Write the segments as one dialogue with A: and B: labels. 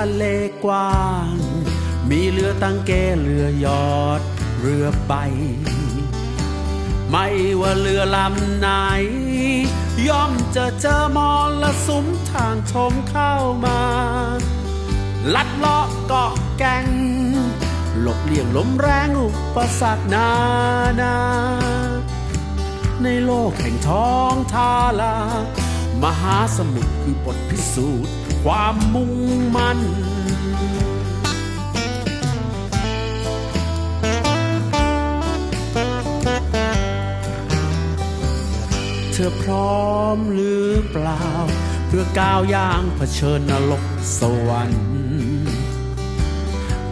A: ทะเลกว้าง มีเรือตังเกเรือยอด เรือใบ ไม่ว่าเรือลำไหน ย่อมจะเจอมอละสุมทางชมเข้ามา ลัดเลาะเกาะแก่งหลบเลี่ยงลมแรงอุปสรรคนานา ในโลกแห่งท้องทาลา มหาสมุทรคือบทพิสูจน์ ความมุ่งมั่นเธอพร้อมหรือเปล่า เพื่อก้าวย่างเผชิญนรกสวรรค์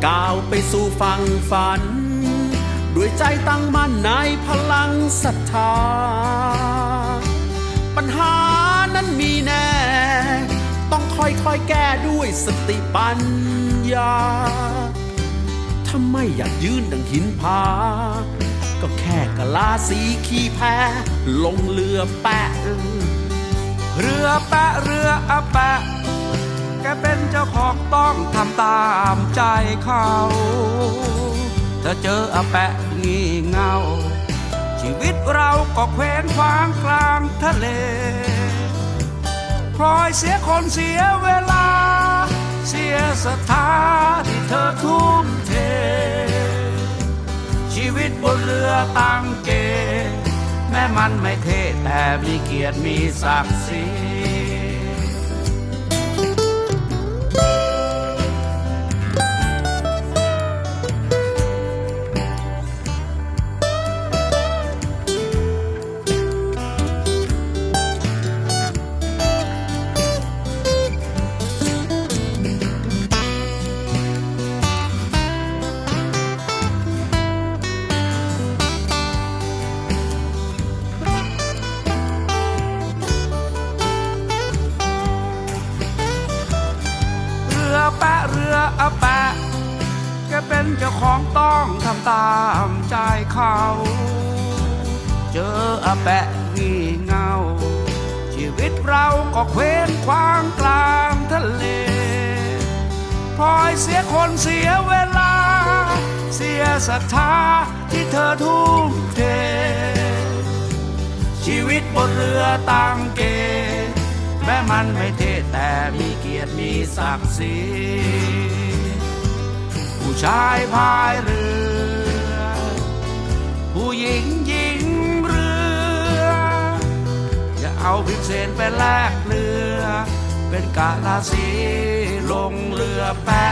A: ก้าวไปสู่ฝั่งฝัน ด้วยใจตั้งมั่นในพลังศรัทธา ปัญหานั้นมีแน่ ค่อยๆแก้ด้วยสติปัญญา ถ้าไม่อยากยืนดังหินผา ก็แค่กะลาสีขี้แพลงเรือแปะ
B: เรือแปะเรืออแปะ แกเป็นเจ้าของต้องทำตามใจเขาถ้าเจออแปะงี่เงา ชีวิตเราก็เคว้งคว้างกลางทะเล พลอยเสียคนเสียเวลา เสียศรัทธาที่เธอทุ่มเท ชีวิตบนเรือตั้งเก แม้มันไม่เท่แต่มีเกียรติมีศักดิ์ศรี แปะเรืออาแปะแกเป็นเจ้าของต้องทำตามใจเขา เจออาแปะงี่เงา ชีวิตเราก็เคว้งคว้างกลางทะเลพลอยเสียคนเสียเวลา เสียศรัทธาที่เธอทุ่มเท ชีวิตบนเรือตังเก แม้มันไม่เท่แต่มีเกียรติมีศักดิ์ศรีผู้ชายพายเรือ ผู้หญิงยิงเรือ อย่าเอาพิเศษไปแลกเรือ เป็นกาลาสีลงเรือแปะ